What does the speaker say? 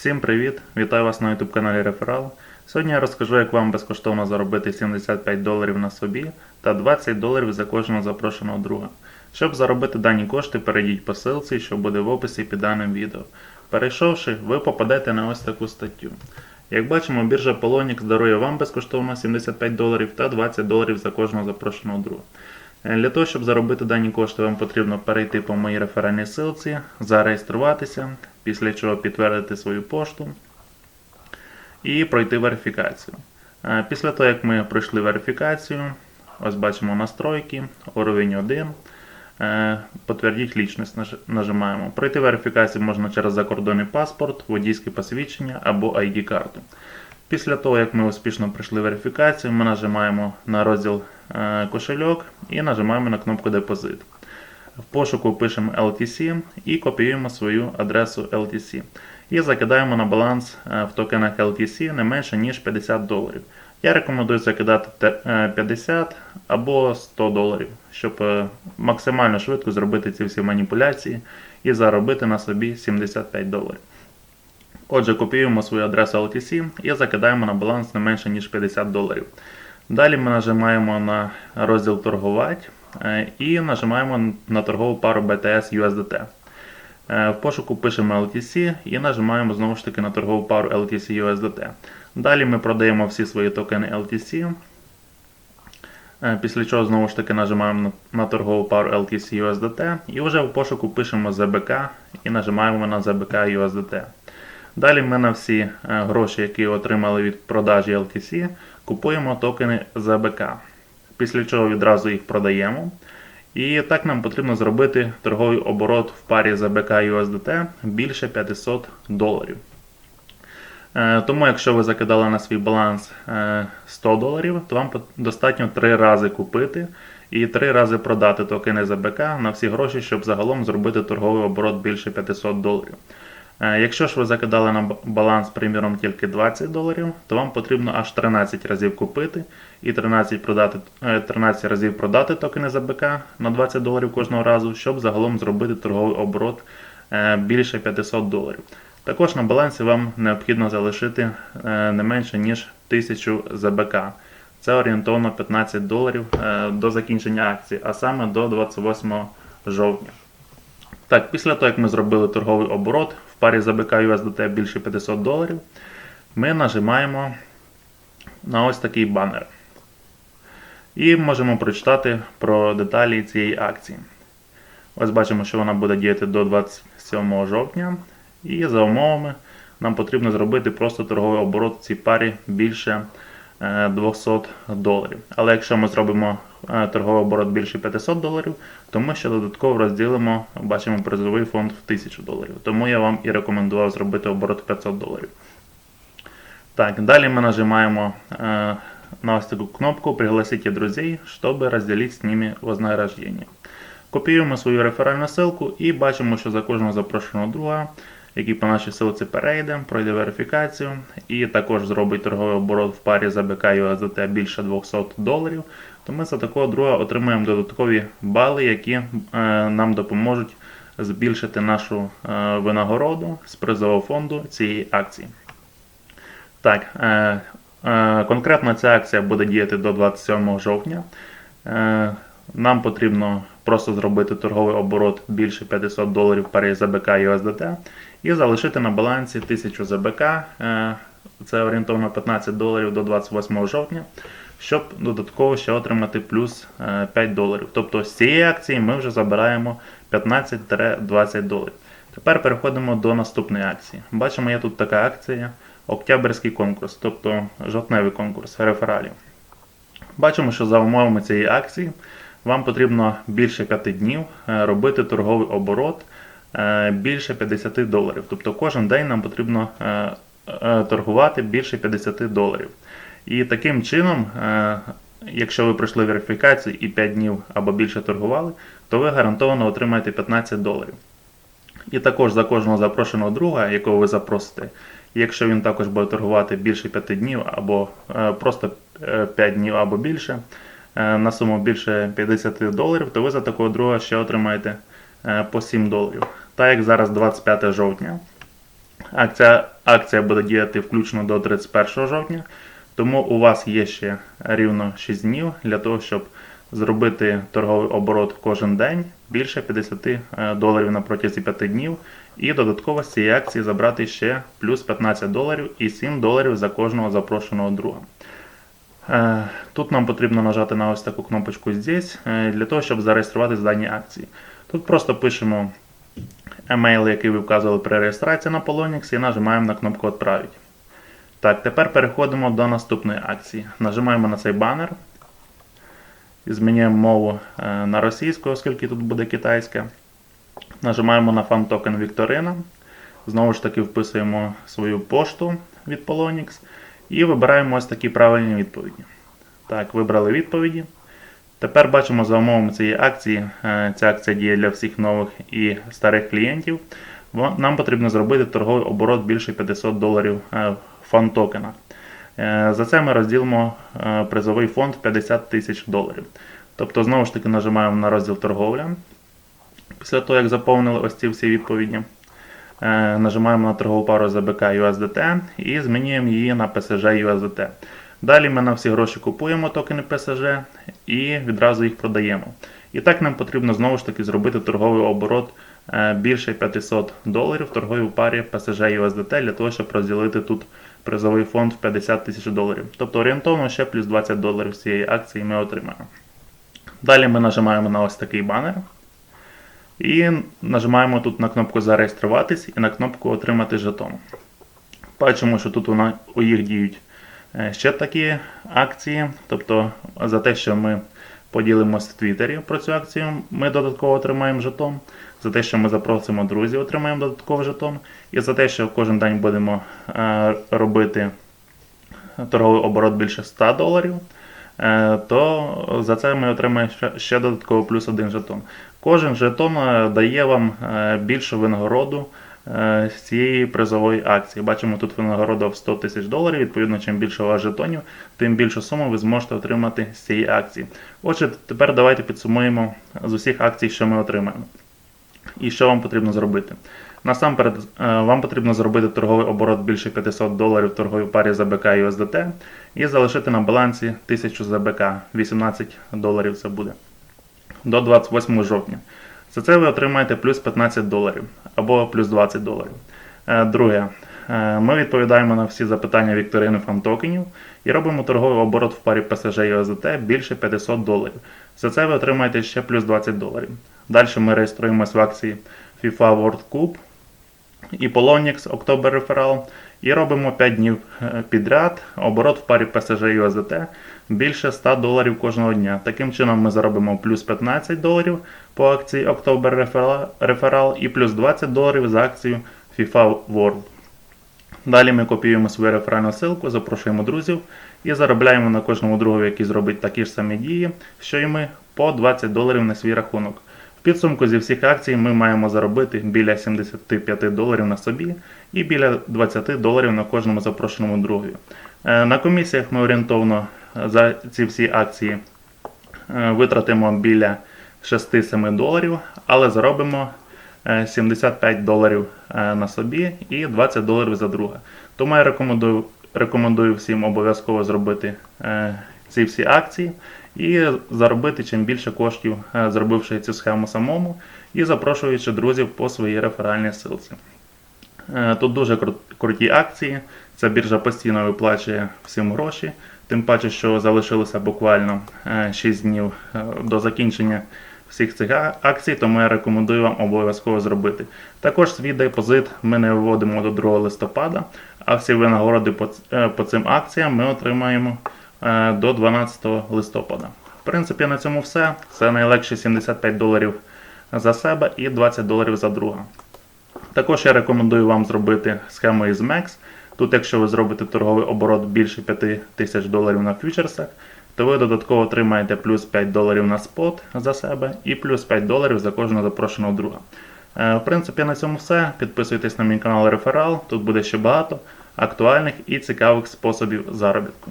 Всім привіт! Вітаю вас на YouTube каналі Реферал. Сьогодні я розкажу, як вам безкоштовно заробити 75 доларів на собі та 20 доларів за кожного запрошеного друга. Щоб заробити дані кошти, перейдіть по ссылці, що буде в описі під даним відео. Перейшовши, ви попадете на ось таку статтю. Як бачимо, біржа Polonix дарує вам безкоштовно 75 доларів та 20 доларів за кожного запрошеного друга. Е, Для того, щоб заробити дані кошти, вам потрібно перейти по моїй реферальній ссылці, зареєструватися, після чого підтвердити свою пошту і пройти верифікацію. Е, Після того, як ми пройшли верифікацію, ось бачимо настройки, уровень 1. Е, Подтвердіть лічність нажимаємо. Пройти верифікацію можна через закордонний паспорт, водійське посвідчення або ID-карту. Після того, як ми успішно пройшли верифікацію, ми нажимаємо на розділ е, кошельок і нажимаємо на кнопку депозит. В пошуку пишемо LTC і копіюємо свою адресу LTC. І закидаємо на баланс е, в токенах LTC не менше ніж 50 доларів. Я рекомендую закидати е, 50 або 100 доларів, щоб е, максимально швидко зробити ці всі маніпуляції і заробити на собі 75 доларів. Отже, копіюємо свою адресу LTC і закидаємо на баланс не менше ніж 50 доларів. Далі ми нажимаємо на розділ торгувати е, і нажимаємо на торгову пару BTS USDT. Е, В пошуку пишемо LTC і нажимаємо знову ж таки на торгову пару LTC USDT. Далі ми продаємо всі свої токени LTC. Е, Після чого знову ж таки нажимаємо на, торгову пару LTC USDT і вже в пошуку пишемо ZBK і нажимаємо на ZBK USDT. Далі ми на всі е, гроші, які отримали від продажі LTC, купуємо токени ZBK. Після чого відразу їх продаємо. І так нам потрібно зробити торговий оборот в парі ZBK USDT більше 500 доларів. Е, Тому, якщо ви закидали на свій баланс е, 100 доларів, то вам достатньо 3 рази купити і 3 рази продати токени ЗБК на всі гроші, щоб загалом зробити торговий оборот більше 500 доларів. Е, Якщо ж ви закидали на баланс, приміром, тільки 20 доларів, то вам потрібно аж 13 разів купити і 13, продати, е, 13 разів продати токени ЗБК на 20 доларів кожного разу, щоб загалом зробити торговий оборот е, більше 500 доларів. Також на балансі вам необхідно залишити е, не менше ніж 1000 ЗБК. Це орієнтовно 15 доларів е, до закінчення акції, а саме до 28 жовтня. Так, після того, як ми зробили торговий оборот парі ЗБК USDT більше 500 доларів, ми нажимаємо на ось такий банер. І можемо прочитати про деталі цієї акції. Ось бачимо, що вона буде діяти до 27 жовтня. І за умовами нам потрібно зробити просто торговий оборот в цій парі більше е, 200 доларів. Але якщо ми зробимо е, торговий оборот більше 500 доларів, то ми ще додатково розділимо, бачимо призовий фонд в 1000 доларів. Тому я вам і рекомендував зробити оборот в 500 доларів. Так, далі ми нажимаємо э, на ось таку кнопку «Пригласите друзей», чтобы разделить с ними вознаграждение. Копіюємо свою реферальну ссылку і бачимо, що за кожного запрошеного друга, який по нашій ссылці перейде, пройде верифікацію і також зробить торговий оборот в парі ЗБК USDT більше 200 доларів, то ми за такого друга отримаємо додаткові бали, які е, нам допоможуть збільшити нашу е, винагороду з призового фонду цієї акції. Так, е, конкретно ця акція буде діяти до 27 жовтня. Нам потрібно просто зробити торговий оборот більше 500 доларів парі ЗБК і USDT і залишити на балансі 1000 ЗБК, це орієнтовно 15 доларів до 28 жовтня, щоб додатково ще отримати плюс е, 5 доларів. Тобто з цієї акції ми вже забираємо 15-20 доларів. Тепер переходимо до наступної акції. Бачимо, є тут така акція Октябрьський конкурс, тобто жовтневий конкурс рефералів. Бачимо, що за умовами цієї акції вам потрібно більше 5 днів е, робити торговий оборот е, більше 50 доларів. Тобто кожен день нам потрібно е, е, торгувати більше 50 доларів. І таким чином, е, якщо ви пройшли верифікацію і 5 днів або більше торгували, то ви гарантовано отримаєте 15 доларів. І також за кожного запрошеного друга, якого ви запросите, якщо він також буде торгувати більше 5 днів або е, просто е, 5 днів або більше, е, на суму більше 50 доларів, то ви за такого друга ще отримаєте е, по 7 доларів. Так як зараз 25 жовтня, Акція, акція буде діяти включно до 31 жовтня, тому у вас є ще рівно 6 днів для того, щоб зробити торговий оборот кожен день більше 50 е, доларів на протязі 5 днів. І додатково з цієї акції забрати ще плюс 15 доларів і 7 доларів за кожного запрошеного друга. Е, Тут нам потрібно нажати на ось таку кнопочку здесь е, для того, щоб зареєструватись в даній акції. Тут просто пишемо емейл, який ви вказували при реєстрації на Polonix, і нажимаємо на кнопку Отправити. Так, тепер переходимо до наступної акції. Нажимаємо на цей банер. І змінюємо мову е, на російську, оскільки тут буде китайська. Нажимаємо на фан токен Вікторина. Знову ж таки вписуємо свою пошту від Polonix і вибираємо ось такі правильні відповіді. Так, вибрали відповіді. Тепер бачимо за умовами цієї акції. е, Ця акція діє для всіх нових і старих клієнтів. Нам потрібно зробити торговий оборот більше 500 доларів фонд токена. Е, За це ми розділимо е, призовий фонд в 50 тисяч доларів. Тобто, знову ж таки, нажимаємо на розділ торговля. Після того, як заповнили ось ці всі відповіді, е, нажимаємо на торгову пару ЗБК USDT і змінюємо її на PSG USDT. Далі ми на всі гроші купуємо токени PSG і відразу їх продаємо. І так нам потрібно знову ж таки зробити торговий оборот більше 500 доларів в торговій парі PSG USDT для того, щоб розділити тут призовий фонд в 50 тисяч доларів. Тобто орієнтовно ще плюс 20 доларів з цієї акції ми отримаємо. Далі ми нажимаємо на ось такий банер. І нажимаємо тут на кнопку Зареєструватись і на кнопку Отримати жетон. Бачимо, що тут у їх діють е, ще такі акції. Тобто за те, що ми поділимося в Твіттері про цю акцію, ми додатково отримаємо жетон. За те, що ми запросимо друзів, отримаємо додатковий жетон. І за те, що кожен день будемо е, робити торговий оборот більше 100 доларів, е, то за це ми отримаємо ще- додатково плюс один жетон. Кожен жетон е, дає вам більшу винагороду з цієї призової акції. Бачимо, тут винагорода в 100 тисяч доларів. Відповідно, чим більше у вас жетонів, тим більшу суму ви зможете отримати з цієї акції. Отже, тепер давайте підсумуємо з усіх акцій, що ми отримаємо. І що вам потрібно зробити? Насамперед, е, вам потрібно зробити торговий оборот більше 500 доларів в парі ЗБК і USDT і залишити на балансі 1000 ЗБК, 18 доларів це буде до 28 жовтня. За це ви отримаєте плюс 15 доларів або плюс 20 доларів. Е, Друге, е, ми відповідаємо на всі запитання вікторини фан-токенів і робимо торговий оборот в парі PSG і USDT більше 500 доларів. За це ви отримаєте ще плюс 20 доларів. Далі ми реєструємось в акції FIFA World Cup і Polonix October Referral і робимо 5 днів е, підряд оборот в парі PSG і USDT більше 100 доларів кожного дня. Таким чином ми заробимо плюс 15 доларів по акції October Referral- і плюс 20 доларів за акцію FIFA World. Далі ми копіюємо свою реферальну ссылку, запрошуємо друзів і заробляємо на кожному другові, який зробить такі ж самі дії, що і ми, по 20 доларів на свій рахунок. Підсумку зі всіх акцій ми маємо заробити біля 75 доларів на собі і біля 20 доларів на кожному запрошеному другові. Е, На комісіях ми орієнтовно за ці всі акції е, витратимо біля 6-7 доларів, але заробимо е, 75 доларів е, на собі і 20 доларів за друга. Тому я рекомендую, рекомендую всім обов'язково зробити е, ці всі акції і заробити чим більше коштів, е, зробивши цю схему самому і запрошуючи друзів по своїй реферальній ссылці. Е, Тут дуже круті акції. Ця біржа постійно виплачує всім гроші. Тим паче, що залишилося буквально е, 6 днів е, до закінчення всіх цих акцій, тому я рекомендую вам обов'язково зробити. Також свій депозит ми не виводимо до 2 листопада, а всі винагороди по, цим акціям ми отримаємо до 12 листопада. В принципі, на цьому все. Це найлегше 75 доларів за себе і 20 доларів за друга. Також я рекомендую вам зробити схему із MEX. Тут, якщо ви зробите торговий оборот більше 5 тисяч доларів на фьючерсах, то ви додатково отримаєте плюс 5 доларів на спот за себе і плюс 5 доларів за кожного запрошеного друга. Е, В принципі, на цьому все. Підписуйтесь на мій канал Реферал. Тут буде ще багато актуальних і цікавих способів заробітку.